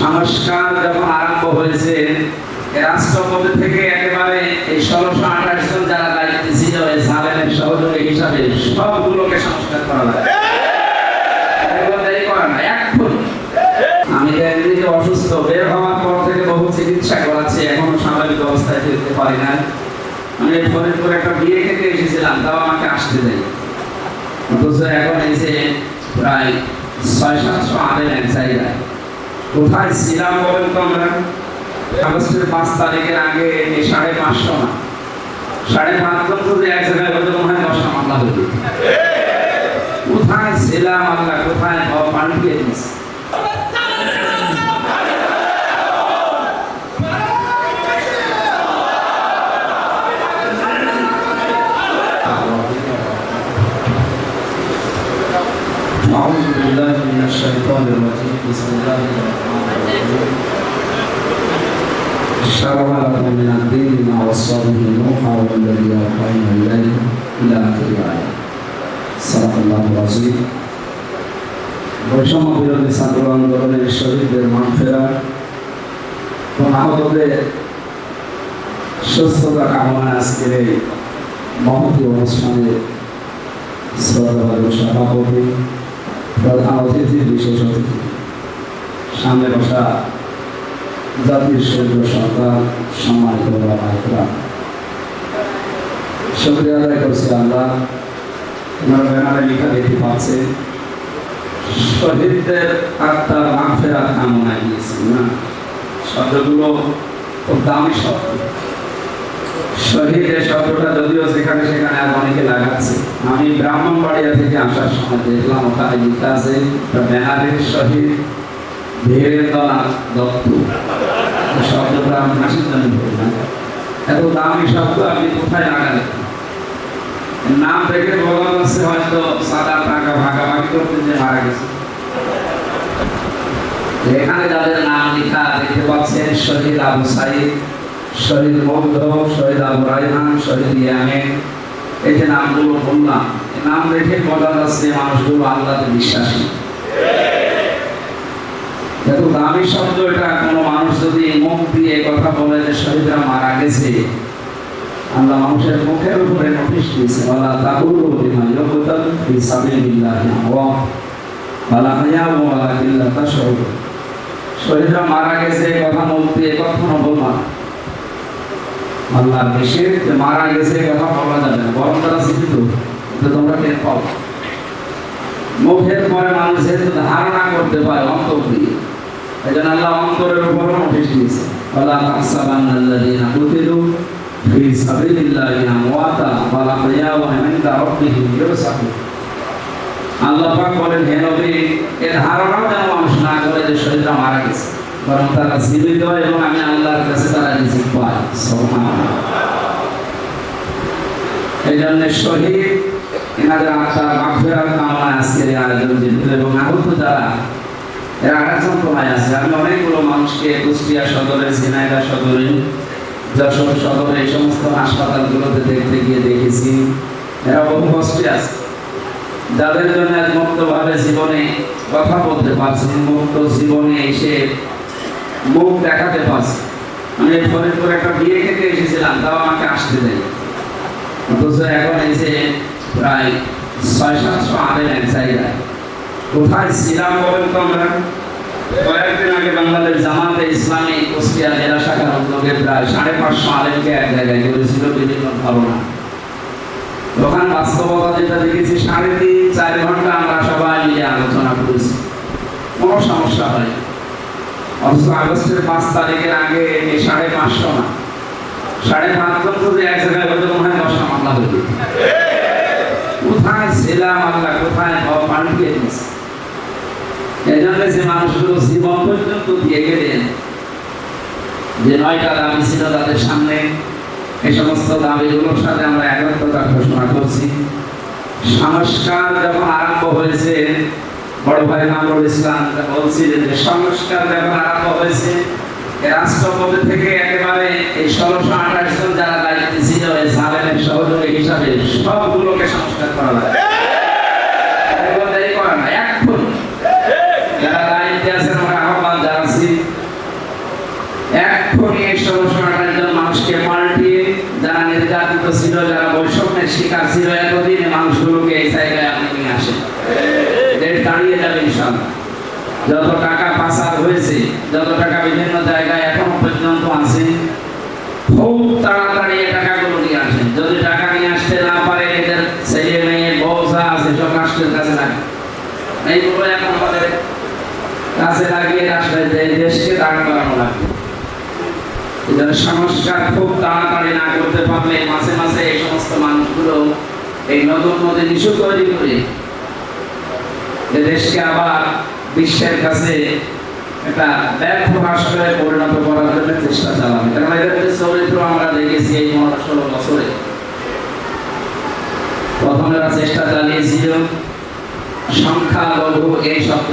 সংস্কার যখন আরম্ভ হয়েছে রাষ্ট্রপতি থেকে একেবারে এই ষোলোশো আঠাশ জন যারা দায়িত্বে ছিল এই সালেনের সহযোগী হিসাবে সবগুলোকে সংস্কার করা এক্ষুনি। আমি তো এমনিতে অসুস্থ, বের হওয়ার পর থেকে বহু চিকিৎসা করাচ্ছি, এখনও স্বাভাবিক অবস্থায় ফিরতে পারি না আমি ফরিদপুর একটা বিয়ে খেতে এসেছিলাম, তাও আমাকে আসতে দেয় অথচ এখন এই যে প্রায় ছয়, সাতশো এক জায়গায়। কোথায় ছিলাম বলেন তো আমরা আগস্টের পাঁচ তারিখের আগে এই সাড়ে পাঁচশো না সাড়ে পাঁচজন যদি এক জায়গায় হতো মনে হয় দশটা মামলা হতো কোথায় ছিলাম আল্লাহ কোথায় পাল্টিয়ে দিচ্ছে أعوذ بالله من الشيطان الرجيم بسم الله الرحمن الرحيم شرع لكم من الدين ما وصى به نوحا والذي أوحينا إليه إلى آخر الآية صدق الله العظيم বৈষম্য বিরোধী ছাত্র আন্দোলনের শহীদদের মান ফেরা এবং আহতদের সুস্থতা কামনা আজকের এই মহতি অনুষ্ঠানে শ্রদ্ধাবাদী সভাপতি প্রধান অতিথি বিশেষ অতিথি সামনে বসা জাতির সূর্য সন্তান সম্মানিত আদায় করছি ব্যানারে লেখা দেখতে শহীদদের আত্মার কামনা না? শব্দগুলো খুব দামি শব্দ। শহীদের শব্দটা যদিও সেখানে সেখানে আর অনেকে লাগাচ্ছে। আমি ব্রাহ্মণবাড়িয়া থেকে আসার সময় দেখলাম, ওখানে লেখা আছে ব্যানারের শহীদ বলি বলা এখানে নাম লেখা দেখতে পাচ্ছেন, শহীদ আবু সাইদ, শহীদ মগ্ধ শহীদ আবু রায়হান, শহীদ ইয়ামেন এই যে নামগুলো বললাম নাম দেখে বোঝা যাচ্ছে মানুষগুলো আল্লাহতে বিশ্বাসী। এত দামি শব্দ এটা। কোনো মানুষ যদি মুখ দিয়ে কথা বলে যে শহীদরা মারা গেছে, আল্লাহ মানুষের মুখের উপরে নোটিশ দিয়েছে কিল্লা তাশউরুন শহীদরা মারা গেছে কথা মুখ দিয়ে কখনো বলবা না। আল্লাহর নিষেধ মারা গেছে কথা বলা যাবে না। বরং তারা জীবিত তোমরা টের পাও। মুখের পরে মানুষ যেহেতু ধারণা করতে পারে, অন্তর দিয়ে। এই আল্লাহ অন্তরের উপরও নোটিশ দিয়েছে। ওয়ালা তাহসাবান্নাল্লাযীনা কুতিলু ফি সাবিলিল্লাহি আমওয়াতা ওয়াল আহইয়াউ ইনদা রাব্বিহিম ইরসাকুন আল্লাহ পাক বলেন, হে নবী এর ধারণাও যেন মানুষ না করে যে শহীদরা মারা গেছে, বরং তারা জীবিত এবং আমি আল্লাহর কাছে তারা রিজিক সুবহানাল্লাহ। এই জন্য শহীদ, এনাদের আত্মার মাগফিরাত কামনা আজকের আয়োজন এবং আহত যারা এরা আরেকজন প্রমায় আছে। আমি অনেকগুলো মানুষকে কুষ্টিয়া সদরে ঝিনাইদা সদরে যশোর সদরে এই সমস্ত হাসপাতালগুলোতে দেখতে গিয়ে দেখেছি। এরা বহু কষ্টে আছে। যাদের জন্য মুক্তভাবে জীবনে কথা বলতে পারছি মুক্ত জীবনে এসে মুখ দেখাতে পারছি আমি ফরিদপুর একটা বিয়ে খেতে এসেছিলাম, তাও আমাকে আসতে দেয় অথচ এখন যে প্রায় ছয়, সাতশো আবেন এক জায়গায়। কোথায় ছিলাম বলেন তো আমরা? কয়েকদিন আগে বাংলাদেশ জামাতে ইসলামী কুষ্টিয়া জেলা শাখার উদ্যোগে প্রায় সাড়ে পাঁচশো আলেমকে এক জায়গায় করেছিল বিভিন্ন ধারণা ওখানে বাস্তবতা যেটা দেখেছি, সাড়ে তিন, চার ঘণ্টা আমরা সবাই মিলে আলোচনা করেছি। কোনো সমস্যা হয় অথচ আগস্টের পাঁচ তারিখের আগে এই সাড়ে পাঁচশো না। সাড়ে পাঁচজন যদি এক জায়গায় হতো, মনে হয় দশটা মামলা হতো। কোথায় ছিলাম আল্লাহ কোথায় পাল্টিয়ে দিচ্ছে এই জন্য যে মানুষগুলো জীবন পর্যন্ত দিয়ে গেলেন, যে নয়টা দাবি ছিল তাদের সামনে এই সমস্ত দাবিগুলোর সাথে আমরা একাত্মতা ঘোষণা করছি। সংস্কার যখন আরম্ভ হয়েছে, বড় ভাই কামরুল ইসলাম বলছিলেন যে সংস্কার যখন আরম্ভ হয়েছে রাষ্ট্রপতি থেকে একেবারে এই ষোলোশো আঠাশ জন যারা দায়িত্বে ছিল, এই সালেনের সহযোগী হিসাবে সবগুলোকে সংস্কার করা যায় এগুলো দেরি করে না এক্ষুনি যারা দায়িত্বে আছেন আমরা আহ্বান জানাচ্ছি যত টাকা বিভিন্ন জায়গায় এখনও পর্যন্ত আছে, খুব তাড়াতাড়ি এই টাকাগুলো নিয়ে আসেন। যদি টাকা নিয়ে আসতে না পারে, এদের ছেলে মেয়ে, বউ যা আছে সব রাষ্ট্রের কাছে রাখে এইগুলো এখন আমাদের কাছে লাগিয়ে রাষ্ট্রের দেশকে দাঁড় করানো লাগবে। জন্য সংস্কার খুব তাড়াতাড়ি না করতে পারলে মাসে মাসে এই সমস্ত মানুষগুলো এই নতুন নতুন ইস্যু তৈরি করে দেশকে আবার বিশ্বের কাছে একটা ব্যর্থ রাষ্ট্রে পরিণত করার জন্য চেষ্টা চালাবে। কারণ এদের চরিত্র আমরা দেখেছি এই পনেরো ষোলো বছরে। প্রথমে এরা চেষ্টা চালিয়েছিল সংখ্যালঘু এই শব্দ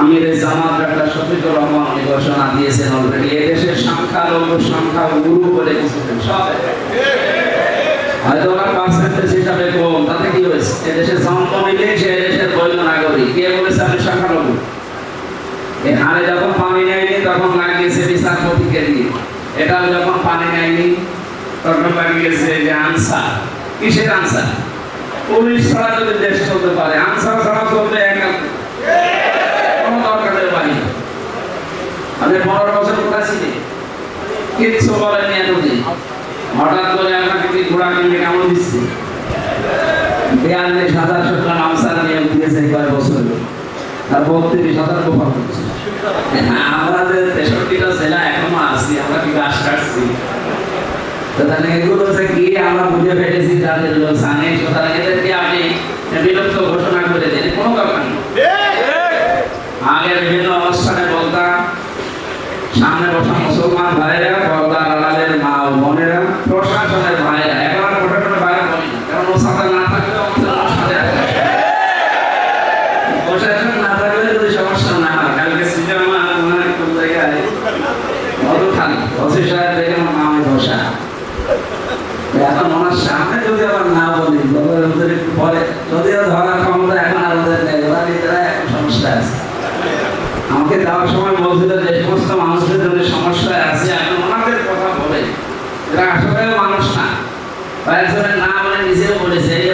আমির জামাত ডাক্তার শফিকুর রহমান ঘোষণা দিয়েছেন অলরেডি এদেশের সংখ্যালঘু সংখ্যা গুরু বলে কিছু হয়তো ওরা পার্সেন্টেজ হিসাবে কম, তাতে কি হয়েছে? এদেশে জন্ম নিলে সে এদেশের বৈধ নাগরিক, কে বলেছে আমি সংখ্যালঘু এই হারে যখন পানি নেয়নি, তখন লাগিয়েছে বিচারপতিকে দিয়ে এটাও যখন পানি নেয়নি, তখন লাগিয়েছে যে আনসার। কিসের আনসার? পুলিশ ছাড়া যদি দেশ চলতে পারে, আনসার ছাড়া চলবে একা। কোনো আপনি পনেরো বছর কোথায় কিচ্ছু বলেনি এতদিন। হঠাৎ করে আপনাকে কি ঘোড়া কেমন দিচ্ছে? বিয়াল্লিশ হাজার সত্তর আনসার দিয়েছে কয়েক বছর। বত্রিশ হাজার তেষট্টিটা জেলা এখনও আছি, আমরা তাহলে এগুলো যে কি, আমরা বুঝে তাদের সুতরাং এদেরকে আপনি বিলুপ্ত ঘোষণা করে কোনো আগে বিভিন্ন অনুষ্ঠানে বলতাম, সামনে বসা মুসলমান ভাইরা আড়ালের মা ও বোনেরা প্রশাসনের ভাইরা এখন আর প্রশাসনের ভাইরা বলি না কারণ ওর সাথে না থাকলেও আমাদের ওর সাথে আছে। প্রশাসন না থাকলে যদি সমস্যা না হয় কালকে সিনেমা মনে হয় কোন জায়গায় মধুখালী ওসি সাহেব দেখে আমার নামে বসা এখন ওনার সামনে যদি আবার না বলি তবে ওদের একটু পরে যদিও ধরার ক্ষমতা এখন আর ওদের নেই ওরা নিজেরা এখন সমস্যা আছে আমাকে দেওয়ার সময় বলছিল যে সমস্ত মানুষের জন্য সমস্যায় আছে এখন ওনাদের কথা বলে এরা আসলে মানুষ না। কয়েকজনের না বলে নিজেও বলেছে এই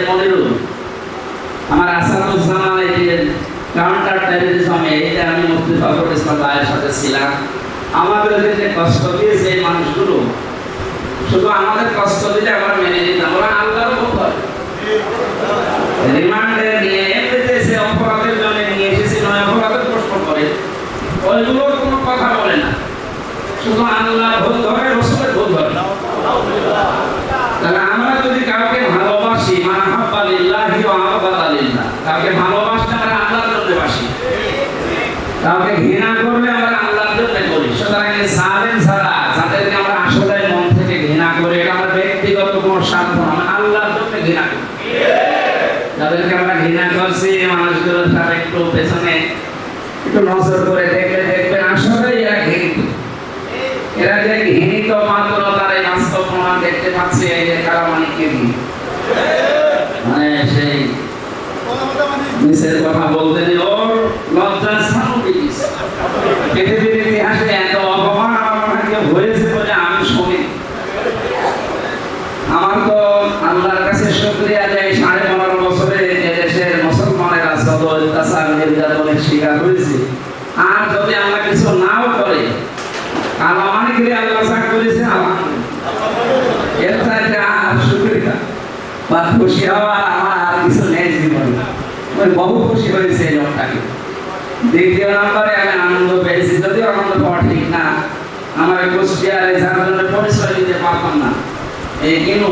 আমার আসাদুজ্জামান কাউন্টার টেরোরিজমে এই আমি ফখরুল ইসলাম ভাইয়ের সাথে ছিলাম আমাদেরকে যে কষ্ট দিয়েছে এই মানুষগুলো, শুধু আমাদের কষ্ট দিলে আমরা মেনে নিতাম, ওরা আল্লাহর উপর রিমান্ডে নিয়ে অপরাধের জন্য নিয়ে এসেছে, নয় অপরাধের প্রশ্ন করে। ওইগুলোর কোনো কথা বলে না। শুধু আল্লাহ ভুল ধরে রসুলের ভুল ধরে তাহলে আমরা যদি কাউকে ভালোবাসি মানে হাব্বালিল্লাহি ওয়া আবাদালিল্লাহ কাউকে ভালোবাসলে আমরা আল্লাহর জন্য বাসি কাউকে ঘৃণা করলে আমরা আল্লাহর জন্য করি সুতরাং এই সালেম ছাড়া যাদেরকে আমরা আসলে মন থেকে ঘৃণা করি এটা আমার ব্যক্তিগত কোনো স্বার্থ না আমরা আল্লাহর জন্য ঘৃণা করি যাদেরকে আমরা ঘৃণা করছি এই মানুষগুলো তার একটু পেছনে একটু নজর করে দেখলে দেখবেন আসলে এরা ঘৃণিত এরা যে ঘৃণিত মাত্র তার এই বাস্তব প্রমাণ দেখতে পাচ্ছে এই যে কারামানিককে দিয়ে মানে সেই নিচের কথা বলতে ওর লজ্জার গেছে পৃথিবীর ইতিহাসে এত অপমান আমার মনে হয় কেউ হয়েছে বলে আমি শুনি আমার তো আল্লাহর কাছে শুকরিয়া যে এই সাড়ে পনেরো বছরে এদেশের মুসলমানেরা যত অত্যাচার নির্যাতনের শিকার হয়েছে আর যদি আমরা কিছু নাও করে আর অনেকে আল্লাহ যা করেছে আলহামদুলিল্লাহ এর চাইতে আর শুকরিয়া বা খুশি হওয়ার আমার আর কিছু নেই জীবনে আমি বহু খুশি হয়েছে এই লোকটাকে। দ্বিতীয় নম্বরে আমি আনন্দ পেয়েছি। যদিও আনন্দ পাওয়া ঠিক না, আমার কুষ্টিয়ারে যার জন্য পরিচয় দিতে পারতাম না। এই কিনু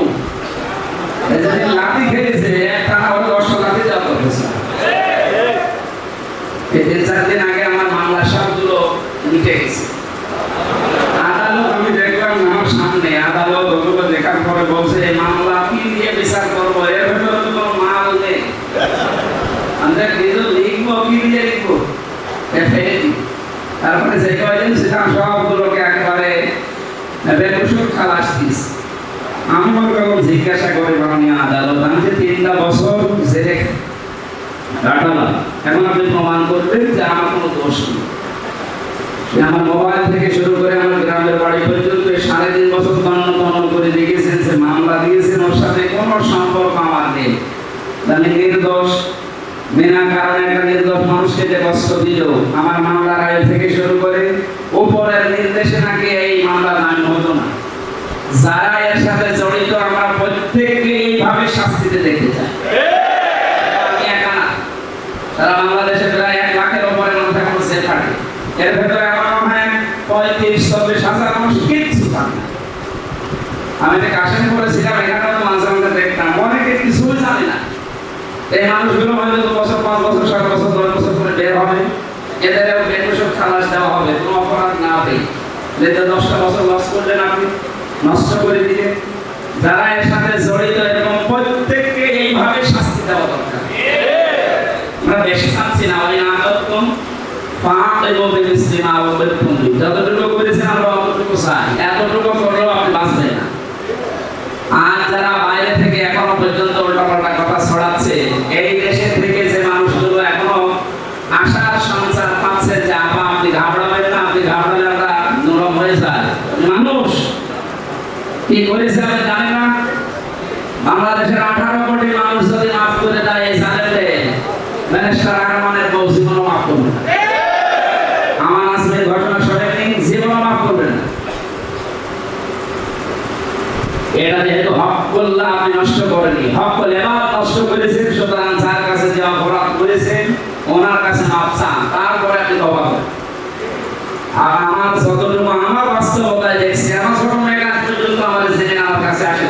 লাঠি খেয়েছে একটা না হলে দশ লাঠি দেওয়া হয়েছে এই তিন চার দিন আগে আমার মামলা সবগুলো মিটে গেছে আদালত আমি দেখলাম আমার সামনে আদালত ওগুলো দেখার পরে বলছে এই মামলা কি দিয়ে বিচার করব এর ভেতরে তো কোনো মাল নেই আমরা কিছু লিখব কি দিয়ে লিখব এ ফেলে দিই তারপরে যে কয়দিন ছিলাম সবগুলোকে একেবারে বেকুসুর খালাস দিস আমি মনে করলাম জিজ্ঞাসা করে মাননীয় আদালত, আমি যে তিনটা বছর জেলে কাটালাম, এখন আপনি প্রমাণ করবেন যে আমার কোনো দোষ নেই। আমার মোবাইল থেকে শুরু করে আমার গ্রামের বাড়ি পর্যন্ত সাড়ে তিন বছর তন্ন তন্ন করে দেখেছেন সে মামলা দিয়েছেন, ওর সাথে কোনো সম্পর্ক আমার নেই। আমি নির্দোষ। বিনা কারণে একটা নির্দোষ মানুষকে যে কষ্ট দিল আমার মামলার আয় থেকে শুরু করে উপরের নির্দেশে নাকি এই মামলা নাম হতো না। যারা এর সাথে জড়িত, আমরা প্রত্যেককে এইভাবে শাস্তিতে দেখতে চাই। বাংলাদেশে প্রায় এক লাখের মানুষ এখন খাটে এর ভেতরে আমার মনে হয় পঁয়ত্রিশ চল্লিশ হাজার মানুষ কিচ্ছু না। আমি এখানেও তো মাঝে মাঝে দেখতাম। অনেকে এই মানুষগুলো হয়তো দু বছর, পাঁচ বছর সাত বছর, দশ বছর করে বের হবে। এদেরও বেকসুর খালাস দেওয়া হবে, কোনো অপরাধ না হবে। যে দশটা বছর লস করলেন আপনি, নষ্ট করে দিলেন। যারা এর সাথে জড়িত এবং প্রত্যেককে এইভাবে শাস্তি দেওয়া দরকার। আমরা বেশি চাচ্ছি না, ওই আদত্তম পাপ এবং মুসলিম আবদের পুঞ্জি যতটুকু করেছেন আমরা অতটুকু চাই এতটুকু করলেও আপনি বাঁচবেন না আর যারা বাইরে থেকে এখনও পর্যন্ত উল্টাপাল্টা কথা ছড়াচ্ছে এই দেশে থেকে যে মানুষগুলো এখনও আশার সংসার পাচ্ছে যে আপা আপনি ঘাবড়াবেন না আপনি ঘাবড়ালে আমরা নরম হয়ে যায় মানুষ কি করেছে আমি জানি না বাংলাদেশের আঠারো কোটি মানুষ যদি মাফ করে দেয় এই জানেলে ব্যারিস্টার রহমানের বউ জীবনও মাফ করবে আমার আসবে ঘটনা শোনেনি জীবনও মাফ করবে না। এটা যেহেতু হক করলা আপনি নষ্ট করেনি হক করলে এবার নষ্ট করেছেন, সুতরাং যার কাছে যে অপরাধ করেছেন, ওনার কাছে মাপ চান, তারপরে আপনি তবা করেন। আর আমার যতটুকু আমার বাস্তবতায় দেখছি, আমার ছোট মেয়েটা আজ পর্যন্ত আমার জেনে আমার কাছে আসে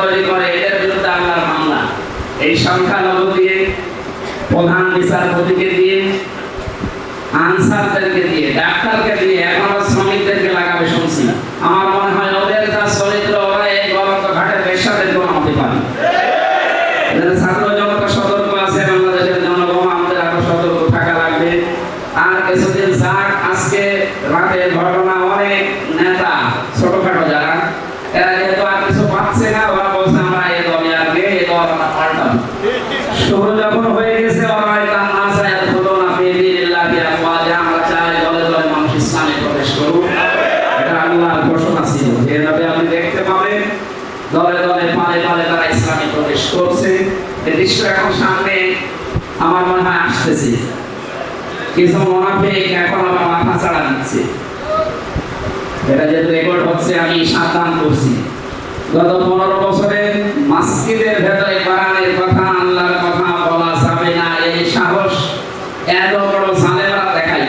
তৈরি করে, এদের বিরুদ্ধে মামলা। এই সংখ্যালঘু দিয়ে, প্রধান বিচারপতিকে দিয়ে, আনসারদেরকে দিয়ে, ডাক্তারকে দিয়ে, এখন আবার শ্রমিকদেরকে লাগাবে শুনছি আমার মনে হয় ওদের যা চরিত্র ওরা এই গলত ঘাটে পেশাদেরকেও নামতে পারে এদের ছাত্র জনতা সতর্ক আছে বাংলাদেশের জনগণ আমাদের আরও সতর্ক থাকা লাগবে আর কিছুদিন যাক আজকে রাতে ঘটনা অনেক নেতা ছোটখাটো যারা এরা যেহেতু আর কিছু পাচ্ছে না ওরা বলছে আমরা এই দলে আর গে এই দল আমরা পাল্টাবো শুরু যখন হয়ে গেছে ওরা এটা না চায় হলো না ফিদিল্লাহ আফওয়াজে আমরা চাই দলে দলে মানুষ ইসলামে প্রবেশ করুক এটা আল্লাহর ঘোষণা ছিল এভাবে আপনি দেখতে পাবেন দলে দলে পালে পালে তারা ইসলামে প্রবেশ করছে এই দৃশ্য এখন সামনে আমার মনে হয় আসতেছে। কিছু মোনাফিক এখন আমার মাথা চাড়া দিচ্ছে। এটা যেহেতু রেকর্ড হচ্ছে, আমি সাবধান করছি। গত পনেরো বছরে মসজিদের ভেতরে কোরআনের কথা, আল্লাহর কথা বলা যাবে না। এই সাহস এত বড় জালেরা দেখাই।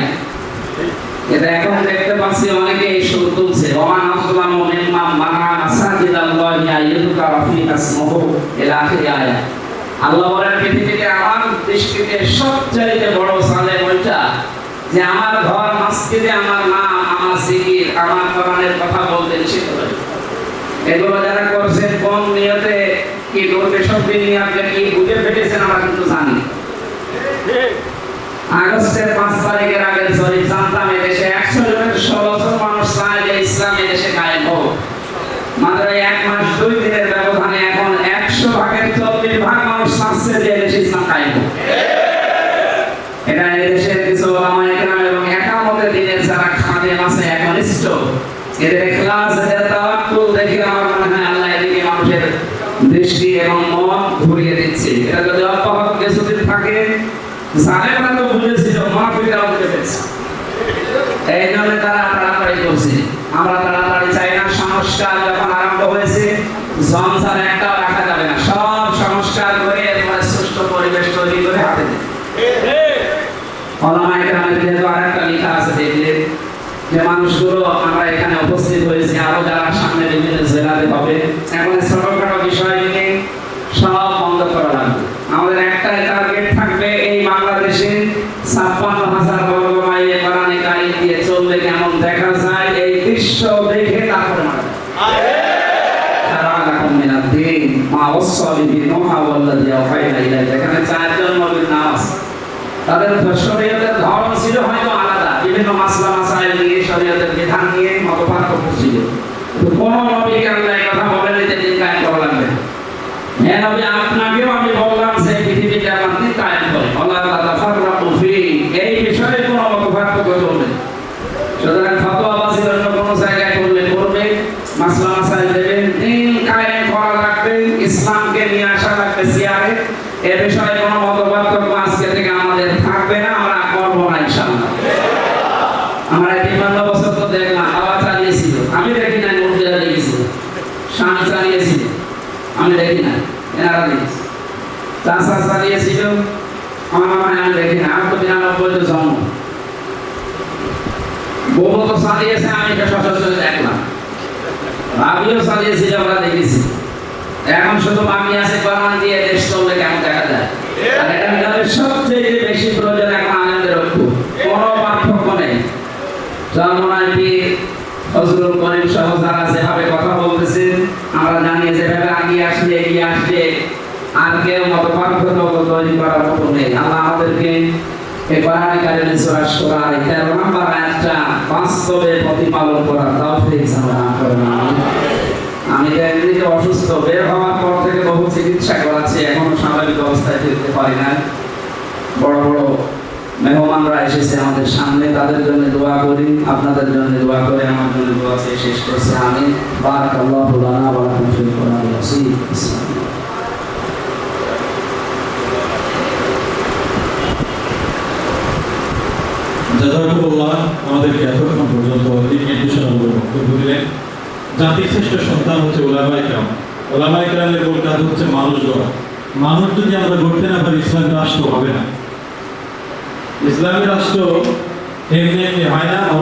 এটা এখন দেখতে পাচ্ছি অনেকে এই সুর তুলছে। ওমান আসলাম মিম্মা মানা মাসাজিদ আল্লাহি আইয়ুকা ফি ইসমুহু ইলা আখির আয়াত। আল্লাহ বলেন, পৃথিবীতে আমার দৃষ্টিতে সবচাইতে বড় যে আমার ঘর আমার নাম, আমার আমার কোরআনের কথা বলতে এগুলো যারা করছেন, কোন নিয়তে কি করবে, সব নিয়ে আপনি কি বুঝে আমরা কিন্তু জানি আগস্টের পাঁচ তারিখের আগে সরি জানতাম এদেশে একশো জনের ষোলো জন মানুষ চায় যে ইসলাম এদেশে কায়েম হোক মাত্র এই এক মাস দুই দিনের ব্যবধানে এখন একশো ভাগের চল্লিশ ভাগ মানুষ চাচ্ছে যে এদেশে ইসলাম কায়েম হোক এটা এদেশের কিছু ওলামা একরাম এবং একামতের দিনের যারা খাদে আছে একনিষ্ঠ এদের ইখলাস এদের তাওয়াক্কুল দেখে আমার মনে হয় আল্লাহ এদিকে মানুষের দৃষ্টি এবং মন ঘুরিয়ে দিচ্ছে। এটা যদি অব্যাহত কিছুদিন থাকে জালেমরা তো বুঝেছিল মুনাফিকরাও উঠে ফেলছে এই জন্য তারা তাড়াতাড়ি করছে। আমরা তাড়াতাড়ি চাই না, সংস্কার যখন আরম্ভ হয়েছে, সংসার একটাও রাখা যাবে না সব সংস্কার করে এরপরে সুষ্ঠু পরিবেশ তৈরি করে হাতে দেয় ওলামা একরামের যেহেতু আরেকটা লেখা আছে দেখলে যে মানুষগুলো আমরা এখানে উপস্থিত হয়েছি আরও যারা সামনে বিভিন্ন জেলাতে হবে এখন ছোটখাটো বিষয় নিয়ে সব বন্ধ করা লাগবে আমাদের একটাই টার্গেট থাকবে এই বাংলাদেশে ছাপ্পান্ন হাজার বর্গ মাইলে কোরআনে কারিম দিয়ে চললে কেমন দেখা যায় এই দৃশ্য দেখে তারপরে মারা যায়। সারা লাকুম মিনাদ দিন মা ইলাইকা এখানে চারজন নবীর নাম আছে। তাদের হয়তো আলাদা বিভিন্ন ছিল কোন নবীকে আল্লাহ এই কথা বলেনি যে দিন কায়েম করা লাগবে হ্যাঁ নবী আপনাকেও আমি বললাম যে পৃথিবীতে আমার দিন কায়েম করে আল্লাহ তাআলা ফাররাকু ফি এই বিষয়ে কোনো মতপার্থক্য চলবে না। সুতরাং ফতোয়াবাজির অন্য কোনো জায়গায় করলে করবে মাসলা মাসাইল দেবেন দিন কায়েম করা লাগবে ইসলামকে নিয়ে আসা লাগবে সিয়ারে এ বিষয়ে কোনো মতপার্থক্য আজকে থেকে আমাদের থাকবে না, আমরা করব না ইনশাআল্লাহ। আমরা তো দেখলাম চালিয়েছিল। আমি দেখি না মুরগিরা দেখেছিল। চালিয়েছিল। আমি দেখি না এনারা দেখেছি। চাষা চালিয়েছিল, আমার আমি দেখি না আমি তো বিরানব্বই তো জন্ম। তো চালিয়েছে, আমি এটা সচরাচর দেখলাম। ভাবিও চালিয়েছিল, আমরা দেখেছি। এখন শুধু মামি আছে, কোরআন দিয়ে দেশ চললে কেমন আমাদের সবচেয়ে বেশি প্রয়োজন এখন আনন্দের ঐক্য কোনো পার্থক্য নেই। জন্মনায় পীর ফজলুল করিম সহ যারা যেভাবে কথা বলতেছেন আমরা জানি যেভাবে আগিয়ে আসলে, এগিয়ে আসবে আর কেউ মত পার্থক্য তৈরি করার মতো নেই। আল্লাহ আমাদেরকে এই কোরআন কারিমে সূরা সূরা এই 13 নম্বর আয়াতটা বাস্তবে প্রতিপালন করার তৌফিক দান করুন। আমি তো এমনিতে অসুস্থ, বের হওয়ার পর থেকে বহু চিকিৎসা করাচ্ছি, এখনও স্বাভাবিক অবস্থায় ফিরতে পারি না বড় বড় মেহমানরা এসেছে আমাদের সামনে, তাদের জন্য দোয়া করি, আপনাদের জন্য দোয়া করে আমার জন্য দোয়া চেয়ে শেষ করছি। আমি আসীম জাজাকুল্লাহ আমাদেরকে এতক্ষণ পর্যন্ত জাতির শ্রেষ্ঠ সন্তান হচ্ছে হচ্ছে মানুষ মানুষ যদি আমরা গড়তে না পারি ইসলামী রাষ্ট্র হবে না। ইসলামী রাষ্ট্র এমনি এমনি হয় না